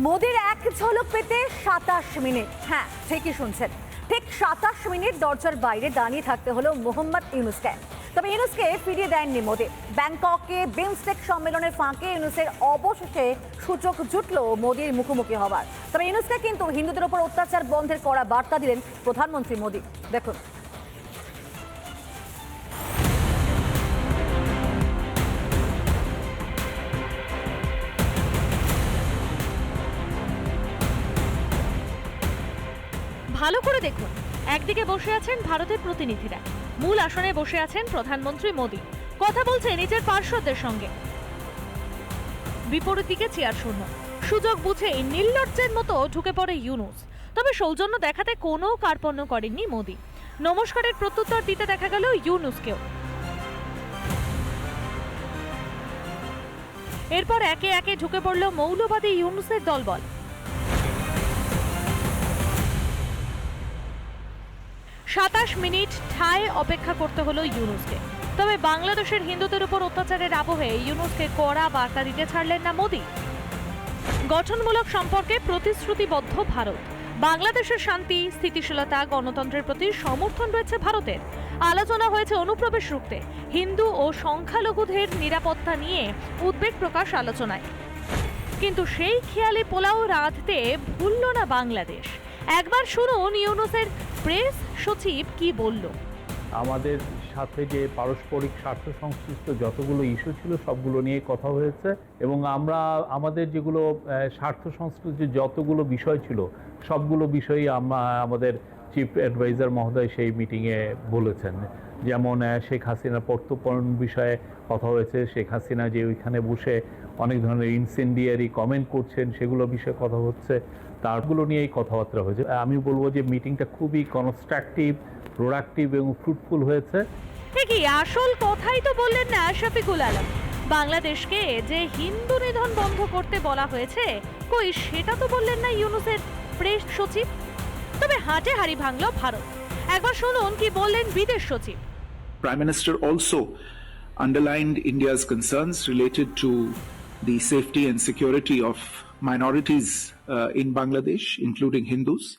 মোদির এক ঝলক পেতে সাতাশ মিনিট। হ্যাঁ ঠিকই শুনছেন। ঠিক সাতাশ মিনিট দরজার বাইরে দাঁড়িয়ে থাকতে হলো মোহাম্মদ ইউনুসকে। তবে ইউনুসকে ফিরিয়ে দেননি মোদি। ব্যাংককে বিমস্টেক সম্মেলনের ফাঁকে ইউনুসের অবশেষে সূচক জুটল মোদির মুখোমুখি হবার। তবে ইউনুসকে কিন্তু হিন্দুদের উপর অত্যাচার বন্ধের করা বার্তা দিলেন প্রধানমন্ত্রী মোদি। দেখুন ভালো করে দেখুন। একদিকে বসে আছেন ভারতের প্রতিনিধিরা। মূল আসনে বসে আছেন প্রধানমন্ত্রী মোদী। কথা বলছে নিজের পার্শ্বদের সঙ্গে। বিপরীত দিকে চেয়ার শূন্য। সুযোগ বুঝেই নির্লজ্জের মতো ঢুকে পড়ে ইউনুস। তবে সৌজন্য দেখাতে কোনো কার্পণ্য করেননি মোদী। নমস্কারের প্রত্যুত্তর দিতে দেখা গেল ইউনুসকেও। এরপর একে একে ঢুকে পড়ল মৌলবাদী ইউনুসের দলবল। সাতাশ মিনিট ঠায় অপেক্ষা করতে হলো ইউনুসকে। তবে বাংলাদেশের হিন্দুদের উপর অত্যাচারের আবহে ইউনুসকে কড়া বার্তা দিতে ছাড়লেন না মোদী। গঠনমূলক সম্পর্কে প্রতিশ্রুতিবদ্ধ ভারত। বাংলাদেশের শান্তি, স্থিতিশীলতা, গণতন্ত্রের প্রতি সমর্থন রয়েছে ভারতের। আলোচনা হয়েছে অনুপ্রবেশ রুখতে। হিন্দু ও সংখ্যালঘুদের নিরাপত্তা নিয়ে উদ্বেগ প্রকাশ আলোচনায়। কিন্তু সেই খেয়ালি পোলাও রাঁধতে ভুলল না বাংলাদেশ। একবার শুনুন ইউনুসের প্রেস সচিব কি বলল? আমাদের সাথে যে পারস্পরিক স্বার্থ সংশ্লিষ্ট যতগুলো ইস্যু ছিল, সবগুলো নিয়ে কথা হয়েছে এবং আমরা আমাদের যেগুলো স্বার্থ সংশ্লিষ্ট যতগুলো বিষয় ছিল, সবগুলো বিষয়ই আমরা আমাদের চিফ অ্যাডভাইজার মহোদয় সেই মিটিংয়ে বলেছেন। যেমন শেখ হাসিনার প্রত্যর্পণ বিষয়ে কথা হয়েছে। শেখ হাসিনা যে ওইখানে বসে অনেক ধরনের ইনসেন্ডিয়ারি কমেন্ট করছেন, সেগুলো বিষয়ে কথা হচ্ছে। তারগুলো নিয়েই কথাবার্তা হয়েছে। আমি বলব যে মিটিংটা খুবই কনস্ট্রাকটিভ প্রোডাক্টিভ এবং ফ্রুটফুল হয়েছে। ঠিকই, আসল কথাই তো বললেন না শফিকুল আলম। বাংলাদেশকে যে হিন্দু নিধন বন্ধ করতে বলা হয়েছে, কই সেটা তো বললেন না ইউনুসের প্রেস সচিব? তবে হাটে হাড়ি ভাঙল ভারত। একবার শুনুন কি বললেন বিদেশ সচিব। Prime Minister also underlined India's concerns related to the safety and security of minorities uh, in Bangladesh, including Hindus,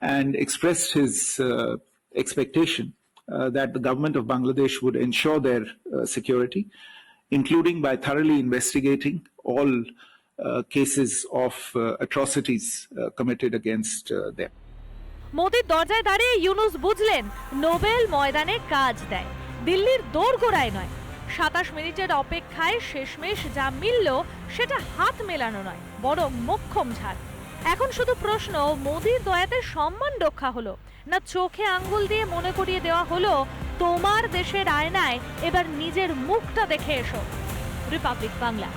and expressed his uh, expectation uh, that the government of Bangladesh would ensure their uh, security, including by thoroughly investigating all uh, cases of uh, atrocities uh, committed against uh, them. মোদির দরজায় দাঁড়িয়ে ইউনুস বুঝলেন Nobel ময়দানে কাজ দেয় দিল্লির দোরগোড়ায় নয়। সাতাশ মিনিটের অপেক্ষায় শেষমেশ যা মিলল সেটা হাত মেলানো নয়, বরং মোক্ষম ঝাড়। এখন শুধু প্রশ্ন, মোদির দয়াতে সম্মান রক্ষা হলো, না চোখে আঙ্গুল দিয়ে মনে করিয়ে দেওয়া হলো, তোমার দেশের আয়নায় এবার নিজের মুখটা দেখে এসো। রিপাবলিক বাংলা।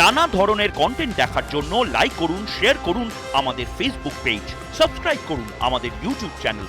নানা ধরনের কন্টেন্ট দেখার জন্য লাইক করুন শেয়ার করুন আমাদের ফেসবুক পেজ সাবস্ক্রাইব করুন আমাদের ইউটিউব চ্যানেল